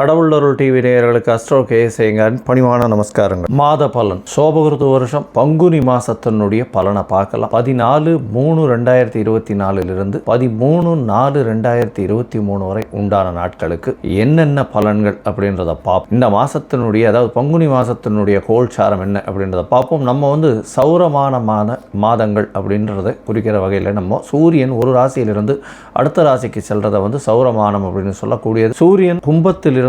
கடவுளருள் TV நேயர்களுக்கு astro கேசேங்கன் பணிவான நமஸ்காரங்கள். மாத பலன். சோபகிருத்து வருஷம் பங்குனி மாசத்தினுடைய பலனை பார்க்கலாம். பதினாலு மூணு ரெண்டாயிரத்தி இருபத்தி நாலுலிருந்து பதிமூணு நாலு ரெண்டாயிரத்தி இருபத்தி மூணு வரை உண்டான நாட்களுக்கு என்னென்ன பலன்கள் அப்படின்றத பார்ப்போம் இந்த மாசத்தினுடைய அதாவது பங்குனி மாசத்தினுடைய கோல்சாரம் என்ன அப்படின்றத பார்ப்போம் நம்ம வந்து சௌரமானமான மாதங்கள் அப்படின்றத குறிக்கிற வகையில் நம்ம சூரியன் ஒரு ராசியிலிருந்து அடுத்த ராசிக்கு செல்றதை வந்து சௌரமானம் அப்படின்னு சொல்லக்கூடியது. சூரியன் கும்பத்திலிருந்து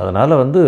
அதனால் வந்து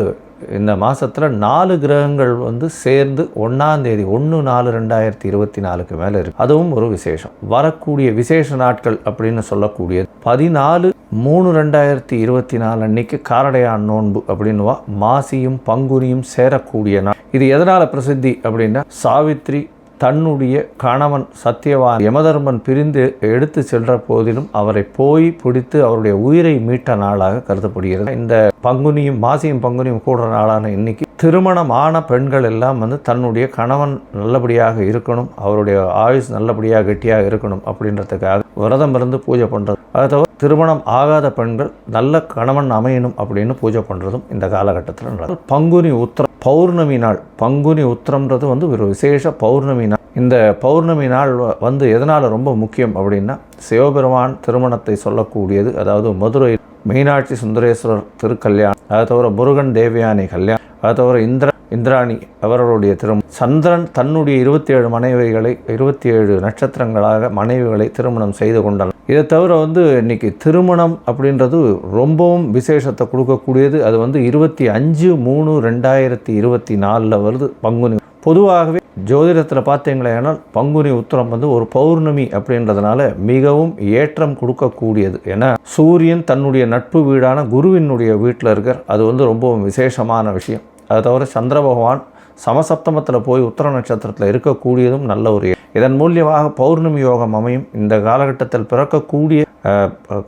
இந்த மாதத்தில் நாலு கிரகங்கள் வந்து சேர்ந்து ஒன்றாந்தேதி ஒன்று நாலு ரெண்டாயிரத்தி இருபத்தி நாலுக்கு மேலே இருக்குது அதுவும் ஒரு விசேஷம். வரக்கூடிய விசேஷ நாட்கள் அப்படின்னு சொல்லக்கூடியது. பதினாலு மூணு ரெண்டாயிரத்தி இருபத்தி நாலு அன்னைக்கு காரடையான் நோன்பு அப்படின்னுவா. மாசியும் பங்குனியும் சேரக்கூடிய நாள். இது எதனால் பிரசித்தி அப்படின்னா சாவித்ரி தன்னுடைய கணவன் சத்தியவான் யமதர்மன் பிரிந்து எடுத்து சென்ற போதிலும் அவரை போய் பிடித்து அவருடைய உயிரை மீட்ட நாளாக கருதப்படுகிறது. இந்த பங்குனியும் மாசியும் பங்குனியும் கூடுற நாளான இன்னைக்கு திருமணமான பெண்கள் எல்லாம் வந்து தன்னுடைய கணவன் நல்லபடியாக இருக்கணும் அவருடைய ஆயுஸ் நல்லபடியாக கெட்டியாக இருக்கணும் அப்படின்றதுக்காக விரதம் இருந்து பூஜை பண்ணுறது அதை தவிர திருமணம் ஆகாத பெண்கள் நல்ல கணவன் அமையணும் அப்படின்னு பூஜை பண்ணுறதும் இந்த காலகட்டத்தில் நடக்கும் பங்குனி உத்திரம் பௌர்ணமி நாள் பங்குனி உத்திரம்ன்றது வந்து ஒரு விசேஷ பௌர்ணமி நாள். இந்த பௌர்ணமி நாள் வ- வந்து எதனால் ரொம்ப முக்கியம் அப்படின்னா சிவபெருமான் திருமணத்தை சொல்லக்கூடியது அதாவது மதுரை மீனாட்சி சுந்தரேஸ்வரர் திருக்கல்யாணம் அதை தவிர முருகன் தேவயானி கல்யாணம் அதை தவிர இந்திர இந்திராணி அவர்களுடைய திருமணம் சந்திரன் தன்னுடைய இருபத்தி ஏழு மனைவிகளை இருபத்தி ஏழு நட்சத்திரங்களாக மனைவிகளை திருமணம் செய்து கொண்டார் இதை தவிர வந்து இன்னைக்கு திருமணம் அப்படின்றது ரொம்பவும் விசேஷத்தை கொடுக்கக்கூடியது. அது வந்து இருபத்தி அஞ்சு மூணு ரெண்டாயிரத்தி இருபத்தி நாலில் வருது பங்குனி. பொதுவாகவே ஜோதிடத்தில் பார்த்தீங்களேனால் பங்குனி உத்தரம் வந்து ஒரு பௌர்ணமி அப்படின்றதுனால மிகவும் ஏற்றம் கொடுக்கக்கூடியது. ஏன்னா சூரியன் தன்னுடைய நட்பு வீடான குருவினுடைய வீட்டில் இருக்கிற அது வந்து ரொம்பவும் விசேஷமான விஷயம். அதை தவிர சந்திர பகவான் சமசப்தமத்தில் போய் உத்தர நட்சத்திரத்தில் இருக்கக்கூடியதும் நல்ல ஒரு இதன் மூலியமாக பௌர்ணமி யோகம் அமையும். இந்த காலகட்டத்தில் பிறக்கக்கூடிய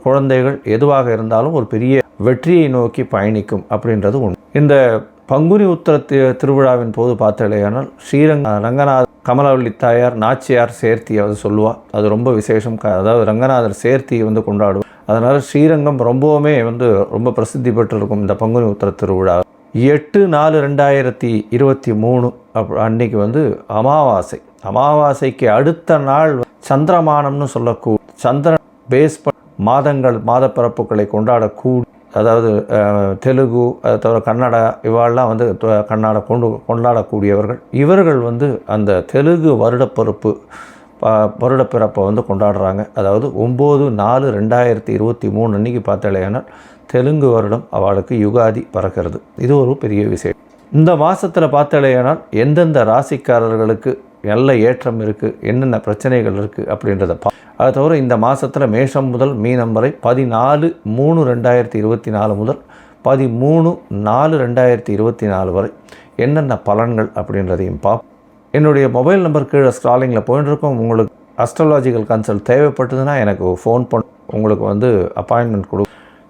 குழந்தைகள் எதுவாக இருந்தாலும் ஒரு பெரிய வெற்றியை நோக்கி பயணிக்கும் அப்படின்றது உண்டு இந்த பங்குனி உத்திர திருவிழாவின் போது பார்த்தலையானால் ஸ்ரீரங்க ரங்கநாத கமலவள்ளி தாயார் நாச்சியார் சேர்த்தி அது சொல்லுவாள் அது ரொம்ப விசேஷம். அதாவது ரங்கநாதர் சேர்த்தியை வந்து கொண்டாடுவோம் அதனால் ஸ்ரீரங்கம் ரொம்பவுமே வந்து ரொம்ப பிரசித்தி பெற்றிருக்கும் இந்த பங்குனி உத்தர திருவிழா. எட்டு நாலு ரெண்டாயிரத்தி இருபத்தி மூணு அப் அன்னைக்கு வந்து அமாவாசை. அமாவாசைக்கு அடுத்த நாள் சந்திரமானம்னு சொல்லக்கூடிய சந்திரன் பேஸ் ப- மாதங்கள் மாதப்பிறப்புகளை கொண்டாடக்கூடி அதாவது தெலுங்கு அதை தவிர கன்னடா இவாளெல்லாம் வந்து த- கன்னடா கொண்டு கொண்டாடக்கூடியவர்கள். இவர்கள் வந்து அந்த தெலுங்கு வருடப்பிறப்பு ப- வருடப்பிறப்பை வந்து கொண்டாடுறாங்க. அதாவது ஒம்பது நாலு ரெண்டாயிரத்தி இருபத்தி மூணு அன்றைக்கி பார்த்தாலேனால் தெலுங்கு வருடம் அவளுக்கு யுகாதி பறக்கிறது. இது ஒரு பெரிய விஷயம் இந்த மாதத்தில் பார்த்தாலேயானால் எந்தெந்த ராசிக்காரர்களுக்கு நல்ல ஏற்றம் இருக்குது என்னென்ன பிரச்சனைகள் இருக்குது அப்படின்றத பா அதை தவிர இந்த மாதத்தில் மேஷம் முதல் மீனம் வரை பதினாலு மூணு ரெண்டாயிரத்தி இருபத்தி நாலு முதல் பதிமூணு நாலு ரெண்டாயிரத்தி இருபத்தி நாலு வரை என்னென்ன பலன்கள் அப்படின்றதையும் பா என்னுடைய மொபைல் நம்பர் கீழே ஸ்க்ராலிங்கில் போயிட்டு இருக்கோம் உங்களுக்கு அஸ்ட்ராலாஜிக்கல் கன்சல்ட் தேவைப்பட்டதுன்னா எனக்கு ஃபோன் பண்ண உங்களுக்கு வந்து அப்பாயின்மெண்ட் கொடு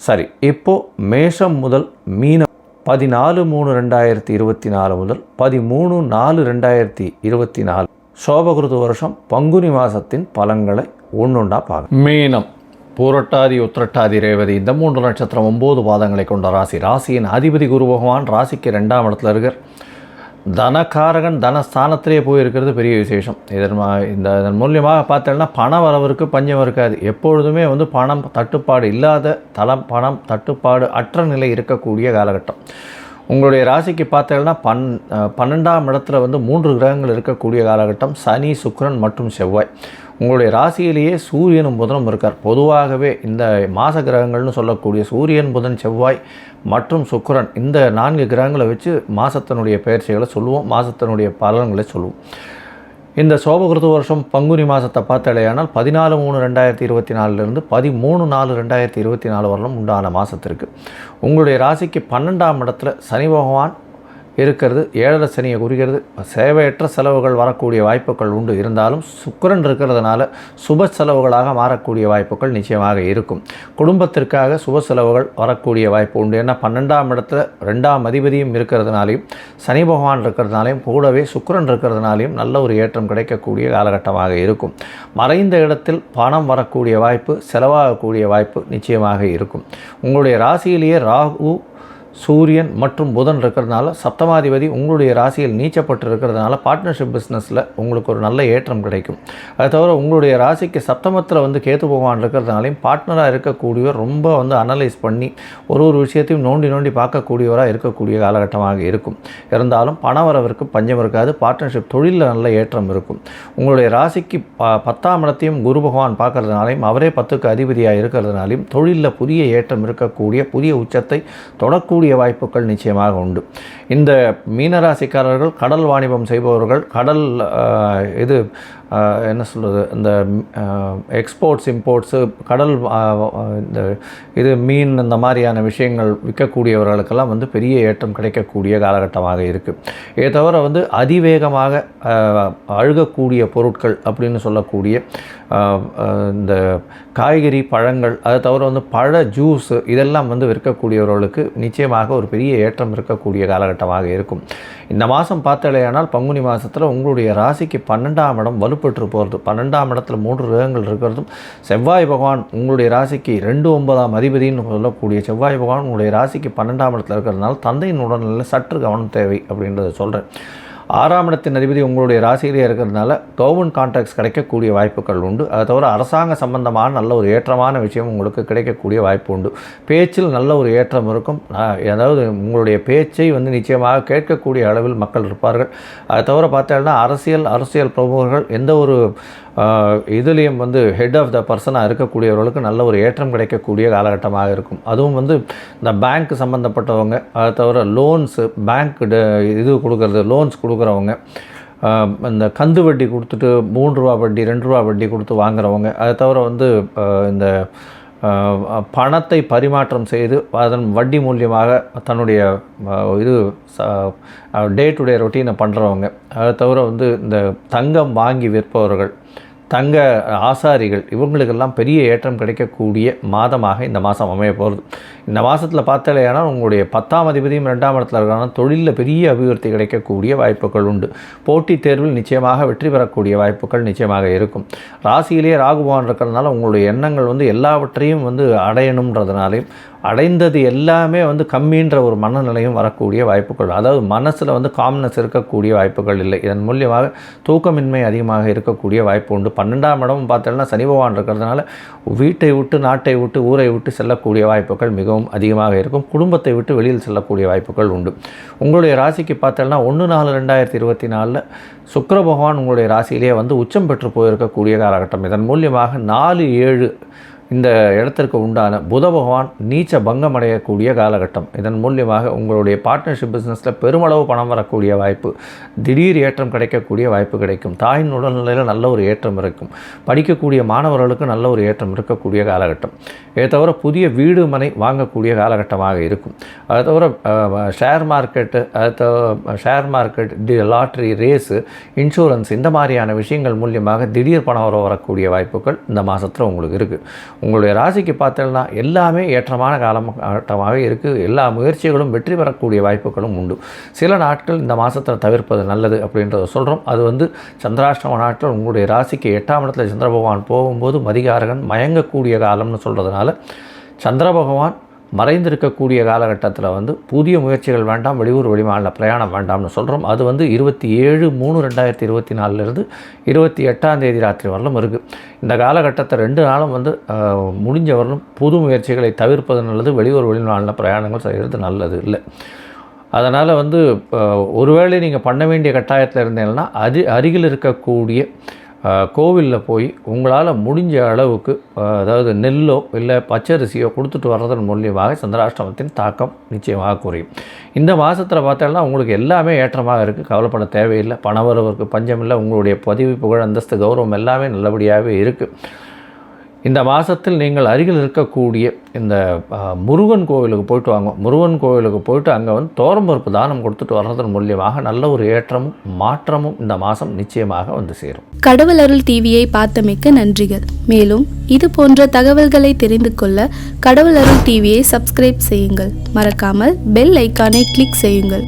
சரி இப்போது மேஷம் முதல் மீனம் பதினாலு மூணு ரெண்டாயிரத்தி இருபத்தி நாலு முதல் பதிமூணு நாலு ரெண்டாயிரத்தி இருபத்தி நாலு. சோபகிருது வருஷம் பங்குனி மாதத்தின் பலன்களை ஒன்றுண்டா பார்க்க மீனம் பூரட்டாதி உத்திரட்டாதி ரேவதி இந்த மூன்று நட்சத்திரம் ஒம்பது பாதங்களை கொண்ட ராசி. ராசியின் அதிபதி குரு பகவான் ராசிக்கு ரெண்டாம் இடத்துல இருக்கார். தனக்காரகன் தனஸ்தானத்திலே போயிருக்கிறது பெரிய விசேஷம். இதன் மா- இந்த இதன் மூலியமாக பார்த்தோம்னா பண வரவருக்கு பஞ்சம் இருக்காது. எப்பொழுதுமே வந்து பணம் தட்டுப்பாடு இல்லாத தளம் பணம் தட்டுப்பாடு அற்ற நிலை இருக்கக்கூடிய காலகட்டம். உங்களுடைய ராசிக்கு பார்த்தீங்கன்னா பன் பன்னெண்டாம் இடத்துல வந்து மூன்று கிரகங்கள் இருக்கக்கூடிய காலகட்டம். சனி சுக்கரன் மற்றும் செவ்வாய். உங்களுடைய ராசியிலேயே சூரியனும் புதனும் இருக்கார். பொதுவாகவே இந்த மாச கிரகங்கள்னு சொல்லக்கூடிய சூரியன் புதன் செவ்வாய் மற்றும் சுக்கரன் இந்த நான்கு கிரகங்களை வச்சு மாதத்தினுடைய பயிற்சிகளை சொல்லுவோம் மாதத்தினுடைய பலன்களை சொல்லுவோம். இந்த சோபகிருத வருஷம் பங்குனி மாதத்தை பார்த்தாலேயானால் பதினாலு மூணு ரெண்டாயிரத்தி இருபத்தி நாலுலேருந்து பதிமூணு நாலு ரெண்டாயிரத்தி இருபத்தி நாலு வரலும் உண்டான மாதத்திற்கு உங்களுடைய ராசிக்கு பன்னெண்டாம் இடத்துல சனி பகவான் இருக்கிறது ஏழரை சனியை குறிக்கிறது. சேவையற்ற செலவுகள் வரக்கூடிய வாய்ப்புகள் உண்டு. இருந்தாலும் சுக்கரன் இருக்கிறதுனால சுப செலவுகளாக மாறக்கூடிய வாய்ப்புகள் நிச்சயமாக இருக்கும். குடும்பத்திற்காக சுப செலவுகள் வரக்கூடிய வாய்ப்பு உண்டு. ஏன்னா பன்னெண்டாம் இடத்துல ரெண்டாம் அதிபதியும் இருக்கிறதுனாலையும் சனி பகவான் இருக்கிறதுனாலையும் கூடவே சுக்கரன் இருக்கிறதுனாலையும் நல்ல ஒரு ஏற்றம் கிடைக்கக்கூடிய காலகட்டமாக இருக்கும். மறைந்த இடத்தில் பணம் வரக்கூடிய வாய்ப்பு செலவாகக்கூடிய வாய்ப்பு நிச்சயமாக இருக்கும். உங்களுடைய ராசியிலேயே ராகு சூரியன் மற்றும் புதன் இருக்கிறதுனால சப்தமாதிபதி உங்களுடைய ராசியில் நீச்சப்பட்டு இருக்கிறதுனால பார்ட்னர்ஷிப் பிஸ்னஸில் உங்களுக்கு ஒரு நல்ல ஏற்றம் கிடைக்கும். அது தவிர உங்களுடைய ராசிக்கு சப்தமத்தில் வந்து கேத்து பகவான் இருக்கிறதுனாலையும் பார்ட்னராக இருக்கக்கூடியவர் ரொம்ப வந்து அனலைஸ் பண்ணி ஒரு ஒரு விஷயத்தையும் நோண்டி நோண்டி பார்க்கக்கூடியவராக இருக்கக்கூடிய காலகட்டமாக இருக்கும். இருந்தாலும் பணவரவிற்கு பஞ்சம் இருக்காது பார்ட்னர்ஷிப் தொழிலில் நல்ல ஏற்றம் இருக்கும். உங்களுடைய ராசிக்கு ப பத்தாம் இடத்தையும் குரு பகவான் பார்க்கறதுனாலையும் அவரே பத்துக்கு அதிபதியாக இருக்கிறதுனாலையும் தொழிலில் புதிய ஏற்றம் இருக்கக்கூடிய புதிய உச்சத்தை தொடக்கூடிய கூடிய வாய்ப்புகள் நிச்சயமாக உண்டு. இந்த மீனராசிக்காரர்கள் கடல் வாணிபம் செய்பவர்கள் கடல் இது என்ன சொல்கிறது இந்த எக்ஸ்போர்ட்ஸ் இம்போர்ட்ஸு கடல் இந்த இது மீன் இந்த மாதிரியான விஷயங்கள் விற்கக்கூடியவர்களுக்கெல்லாம் வந்து பெரிய ஏற்றம் கிடைக்கக்கூடிய காலகட்டமாக இருக்குது இதை தவிர வந்து அதிவேகமாக அழுகக்கூடிய பொருட்கள் அப்படின்னு சொல்லக்கூடிய இந்த காய்கறி பழங்கள் அதை தவிர வந்து பழ ஜூஸு இதெல்லாம் வந்து விற்கக்கூடியவர்களுக்கு நிச்சயமாக ஒரு பெரிய ஏற்றம் இருக்கக்கூடிய காலகட்டமாக இருக்கும். இந்த மாதம் பார்த்தாலேயானால் பங்குனி மாதத்தில் உங்களுடைய ராசிக்கு பன்னெண்டாம் இடம் வலுப்பெற்று போகிறது பன்னெண்டாம் இடத்துல மூன்று கிரகங்கள் இருக்கிறதும் செவ்வாய் பகவான் உங்களுடைய ராசிக்கு ரெண்டு ஒன்பதாம் அதிபதினு சொல்லக்கூடிய செவ்வாய் பகவான் உங்களுடைய ராசிக்கு பன்னெண்டாம் இடத்துல இருக்கிறதுனால தந்தையின் உடல்நிலை சற்று கவனம் தேவை அப்படின்றத சொல்கிறேன் ஆறாம் இடத்தின் அதிபதி உங்களுடைய ராசியிலே இருக்கிறதுனால கவர்மெண்ட் கான்ட்ராக்ட்ஸ் கிடைக்கக்கூடிய வாய்ப்புகள் உண்டு. அதை தவிர அரசாங்க சம்பந்தமான நல்ல ஒரு ஏற்றமான விஷயம் உங்களுக்கு கிடைக்கக்கூடிய வாய்ப்பு உண்டு. பேச்சில் நல்ல ஒரு ஏற்றம் இருக்கும். அதாவது உங்களுடைய பேச்சை வந்து நிச்சயமாக கேட்கக்கூடிய அளவில் மக்கள் இருப்பார்கள். அதை தவிர பார்த்தோம்னா அரசியல் அரசியல் பிரமுகர்கள் எந்த ஒரு இதுலேயும் வந்து ஹெட் ஆஃப் த பர்சனாக இருக்கக்கூடியவர்களுக்கு நல்ல ஒரு ஏற்றம் கிடைக்கக்கூடிய காலகட்டமாக இருக்கும். அதுவும் வந்து இந்த பேங்க் சம்மந்தப்பட்டவங்க அதை தவிர லோன்ஸு பேங்க் இது கொடுக்குறது லோன்ஸ் கொடுக்குறவங்க இந்த கந்து வட்டி கொடுத்துட்டு மூன்று ரூபா வட்டி ரெண்டு ரூபா வட்டி கொடுத்து வாங்குறவங்க அதை தவிர வந்து இந்த பணத்தை பரிமாற்றம் செய்து அதன் வட்டி மூலியமாக தன்னுடைய இது டே டு டே ரொட்டீனை பண்ணுறவங்க அதை தவிர வந்து இந்த தங்கம் வாங்கி விற்பவர்கள் தங்க ஆசாரிகள் இவங்களுக்கெல்லாம் பெரிய ஏற்றம் கிடைக்கக்கூடிய மாதமாக இந்த மாதம் அமைய போகிறது இந்த மாதத்தில் பார்த்தாலேனா உங்களுடைய பத்தாம் அதிபதியும் ரெண்டாம் இடத்துல இருக்கான தொழிலில் பெரிய அபிவிருத்தி கிடைக்கக்கூடிய வாய்ப்புகள் உண்டு. போட்டித் தேர்வில் நிச்சயமாக வெற்றி பெறக்கூடிய வாய்ப்புகள் நிச்சயமாக இருக்கும். ராசியிலேயே ராகுபவான் இருக்கிறதுனால உங்களுடைய எண்ணங்கள் வந்து எல்லாவற்றையும் வந்து அடையணுன்றதுனாலையும் அடைந்தது எல்லாமே வந்து கம்மின்ற ஒரு மனநிலையும் வரக்கூடிய வாய்ப்புகள். அதாவது மனசில் வந்து காம்னஸ் இருக்கக்கூடிய வாய்ப்புகள் இல்லை. இதன் மூலியமாக தூக்கமின்மை அதிகமாக இருக்கக்கூடிய வாய்ப்பு உண்டு. பன்னெண்டாம் இடமும் பார்த்தோம்னா சனி பகவான் இருக்கிறதுனால வீட்டை விட்டு நாட்டை விட்டு ஊரை விட்டு செல்லக்கூடிய வாய்ப்புகள் மிகவும் அதிகமாக இருக்கும். குடும்பத்தை விட்டு வெளியில் செல்லக்கூடிய வாய்ப்புகள் உண்டு. உங்களுடைய ராசிக்கு பார்த்தோம்னா ஒன்று நாலு ரெண்டாயிரத்தி இருபத்தி நாலில் சுக்கர பகவான் உங்களுடைய ராசியிலேயே வந்து உச்சம் பெற்று போயிருக்கக்கூடிய காலகட்டம். இதன் மூலியமாக நாலு ஏழு இந்த இடத்திற்கு உண்டான புத பகவான் நீச்ச பங்கம் அடையக்கூடிய காலகட்டம். இதன் மூலியமாக உங்களுடைய பார்ட்னர்ஷிப் பிஸ்னஸில் பெருமளவு பணம் வரக்கூடிய வாய்ப்பு திடீர் ஏற்றம் கிடைக்கக்கூடிய வாய்ப்பு கிடைக்கும். தாயின் உடல்நிலையில் நல்ல ஒரு ஏற்றம் இருக்கும். படிக்கக்கூடிய மாணவர்களுக்கு நல்ல ஒரு ஏற்றம் இருக்கக்கூடிய காலகட்டம். இதை தவிர புதிய வீடு மனை வாங்கக்கூடிய காலகட்டமாக இருக்கும். அதை தவிர ஷேர் மார்க்கெட்டு அதை தவிர share market the lottery race insurance இந்த மாதிரியான விஷயங்கள் மூலியமாக திடீர் பணம் வர வரக்கூடிய வாய்ப்புகள் இந்த மாதத்தில் உங்களுக்கு இருக்குது உங்களுடைய ராசிக்கு பார்த்தோம்னா எல்லாமே ஏற்றமான காலகட்டமாக இருக்குது எல்லா முயற்சிகளும் வெற்றி பெறக்கூடிய வாய்ப்புகளும் உண்டு. சில நாட்கள் இந்த மாதத்தில் தவிர்ப்பது நல்லது அப்படின்றத சொல்கிறோம் அது வந்து சந்திராஷ்டம நாட்கள் உங்களுடைய ராசிக்கு எட்டாம் இடத்துல சந்திர பகவான் போகும்போது மதிகாரகன் மயங்கக்கூடிய காலம்னு சொல்கிறதுனால சந்திர பகவான் மறைந்திருக்கக்கூடிய காலகட்டத்தில் வந்து புதிய முயற்சிகள் வேண்டாம் வெளியூர் வெளிமாநில பிரயாணம் வேண்டாம்னு சொல்கிறோம் அது வந்து இருபத்தி ஏழு மூணு ரெண்டாயிரத்தி இருபத்தி நாலுலேருந்து இருபத்தி எட்டாம் தேதி ராத்திரி வரலும் இருக்குது இந்த காலகட்டத்தை ரெண்டு நாளும் வந்து முடிஞ்ச வரலும் புது முயற்சிகளை தவிர்ப்பது நல்லது வெளியூர் வெளிமாநில பிரயாணங்கள் செய்கிறது நல்லது இல்லை. அதனால் வந்து ஒருவேளை நீங்கள் பண்ண வேண்டிய கட்டாயத்தில் இருந்தீங்கன்னா அது அருகில் இருக்கக்கூடிய கோவிலில் போய் உங்களால் முடிஞ்ச அளவுக்கு அதாவது நெல்லோ இல்லை பச்சரிசியோ கொடுத்துட்டு வர்றதன் மூலியமாக சந்திராஷ்டமத்தின் தாக்கம் நிச்சயமாக குறையும். இந்த மாதத்தில் பார்த்தோம்னா உங்களுக்கு எல்லாமே ஏற்றமாக இருக்குது கவலைப்பட தேவையில்லை. பணவரவருக்கு பஞ்சம் இல்லை உங்களுடைய பதிவு புகழ் அந்தஸ்து கௌரவம் எல்லாமே நல்லபடியாகவே இருக்குது இந்த மாதத்தில் நீங்கள் அருகில் இருக்கக்கூடிய இந்த முருகன் கோவிலுக்கு போயிட்டு வாங்க. முருகன் கோவிலுக்கு போயிட்டு அங்கே வந்து தோரம்பருப்பு தானம் கொடுத்துட்டு வர்றதன் மூலியமாக நல்ல ஒரு ஏற்றமும் மாற்றமும் இந்த மாதம் நிச்சயமாக வந்து சேரும். கடவுள் அருள் டிவியை பார்த்தமைக்க நன்றிகள். மேலும் இது போன்ற தகவல்களை தெரிந்து கொள்ள கடவுள் அருள் டிவியை சப்ஸ்கிரைப் செய்யுங்கள். மறக்காமல் பெல் ஐக்கானை கிளிக் செய்யுங்கள்.